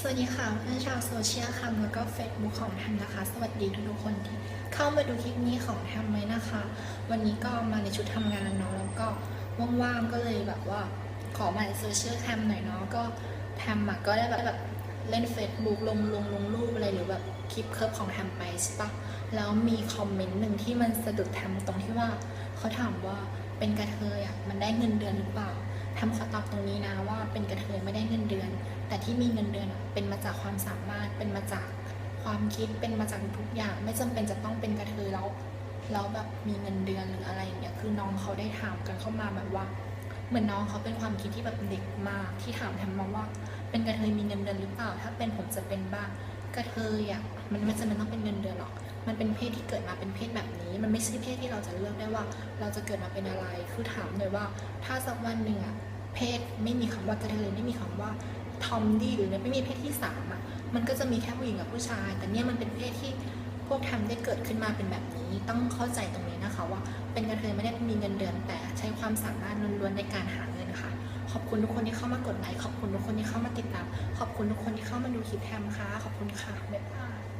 สวัสดีค่ะเพื่อนชาวโซเชียลค่ะแล้วก็เฟซบุ๊กของแทมนะคะ สวัสดีทุกๆคนที่เข้ามาดูคลิปนี้ของแทมไว้นะคะ วันนี้ก็มาในชุดทำงานเนาะแล้วก็ว่างๆก็เลยแบบว่าขอมาในโซเชียลแทมหน่อยเนาะก็แทมอะก็ได้แบบแบบเล่น Facebook ลงลงลงรูปอะไรหรือแบบคลิปเคิร์ฟของแทมไปใช่ปะแล้วมีคอมเมนต์หนึ่งที่มันสะดุดแทมตรงที่ว่าเขาถามว่าเป็นกระเทยอะมันได้เงินเดือนหรือเปล่าแทมขอตอบตรงนี้นะว่าเป็นกระเทยไม่ได้เงินเดือน แต่ที่มีเงินเดือนเป็นมาจากความสามารถเป็นมาจากความคิดเป็นมาจากทุกอย่าง ไม่จำเป็นจะต้องเป็นกระเทยแล้วแล้วแบบมีเงินเดือนหรืออะไรอย่างเงี้ยคือน้องเขาได้ถามกันเข้ามาแบบว่า เหมือนน้องเขาเป็นความคิดที่แบบเด็กมากที่ถามทมมาว่า เป็นกระเทยมีเงินเดือนหรือเปล่า ถ้าเป็นผมจะเป็นบ้างกระเทยอะมันไม่จำเป็นต้องเป็นเงินเดือนหรอกมันเป็นเพศที่เกิดมาเป็นเพศแบบนี้ มันไม่ใช่เพศที่เราจะเลือกได้ว่า เราจะเกิดมาเป็นอะไร คือถามเลยว่า ถ้าสักวันหนึ่งอะ เพศไม่มีคำว่ากระเทยไม่มีคำว่าทอมดี้หรือไม่มีเพศที่สามอะมันก็จะมีแค่ผู้หญิงกับผู้ชาย แต่เนี่ยมันเป็นเพศที่พวกทำได้เกิดขึ้นมาเป็นแบบนี้ ต้องเข้าใจตรงนี้นะคะ ว่าเป็นกระเทยไม่ได้มีเงินเดือน แต่ใช้ความสามารถล้วนๆในการหาเงินค่ะ ขอบคุณทุกคนที่เข้ามากดไลค์ขอบคุณทุกคนที่เข้ามาติดตาม ขอบคุณทุกคนที่เข้ามาดูคลิปแทมค่ะ ขอบคุณค่ะบ๊ายบาย